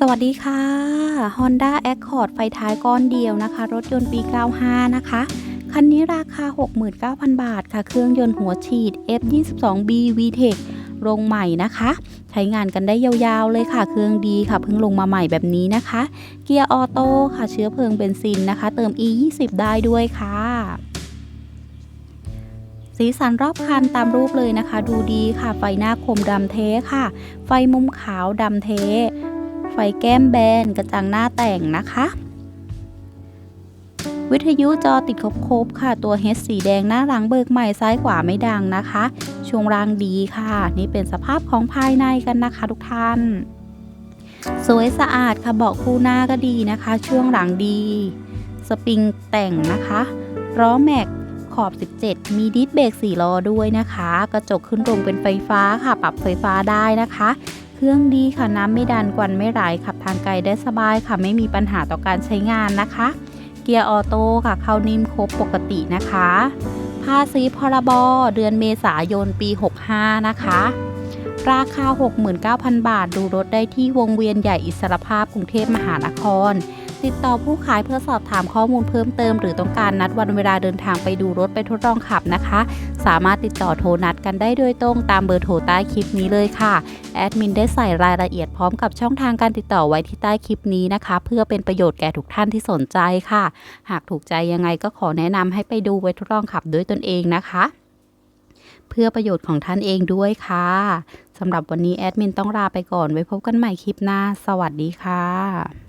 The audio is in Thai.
สวัสดีค่ะ Honda Accord ไฟท้ายก้อนเดียวนะคะ รถยนต์ปี 95 นะคะ คันนี้ราคา 69,000 บาทค่ะ เครื่องยนต์หัวฉีด F22B VTEC ลงใหม่นะคะ ใช้งานกันได้ยาวๆเลยค่ะ เครื่องดีค่ะ เพิ่งลงมาใหม่แบบนี้นะคะ เกียร์ออโต้ค่ะ เชื้อเพลิงเบนซินนะคะ เติม E20 ได้ด้วยค่ะ สีสันรอบคันตามรูปเลยนะคะ ดูดีค่ะ ไฟหน้าคมดำเทค่ะ ไฟมุมขาวดำเท ไฟแก้มแบนกระจังหน้าแต่งนะคะ วิทยุจอติดครบๆค่ะ ตัว H สีแดงหน้าหลังเบิกใหม่ซ้ายขวาไม่ดังนะคะ ช่วงรางดีค่ะ นี่เป็นสภาพของภายในกันนะคะทุกท่าน สวยสะอาดค่ะเบาะคู่หน้าก็ดีนะคะ ช่วงหลังดี สปริงแต่งนะคะล้อแม็กขอบ 17 มีดิสเบรก4ล้อด้วยนะคะ กระจกขึ้นลงเป็นไฟฟ้าค่ะ ปรับไฟฟ้าได้นะคะ เครื่องดีค่ะน้ำไม่ดันกวนไม่ไหลขับทางไกลได้สบายค่ะ ไม่มีปัญหาต่อการใช้งานนะคะ เกียร์ออโต้ค่ะเข้านิ่มครบปกตินะคะภาษีพรบเดือนเมษายนปี 65 นะคะ ราคา 69,000 บาท ดูรถได้ที่วงเวียนใหญ่อิสรภาพกรุงเทพมหานคร ติดต่อผู้ขายเพื่อสอบถามข้อมูลเพิ่มเติม หรือต้องการนัดวันเวลาเดินทางไปดูรถไปทดลองขับนะคะ สามารถติดต่อโทรนัดกันได้โดยตรงตามเบอร์โทรใต้คลิปนี้เลยค่ะแอดมินได้ใส่รายละเอียดพร้อมกับช่องทางการติดต่อไว้ที่ใต้คลิปนี้นะคะ เพื่อเป็นประโยชน์แก่ทุกท่านที่สนใจค่ะ หากถูกใจยังไงก็ขอแนะนำให้ไปดูไว้ทดลองขับด้วยตนเองนะคะ เพื่อประโยชน์ของท่านเองด้วยค่ะสำหรับวันนี้แอดมินต้องลาไปก่อนไว้พบกันใหม่คลิปหน้า สวัสดีค่ะ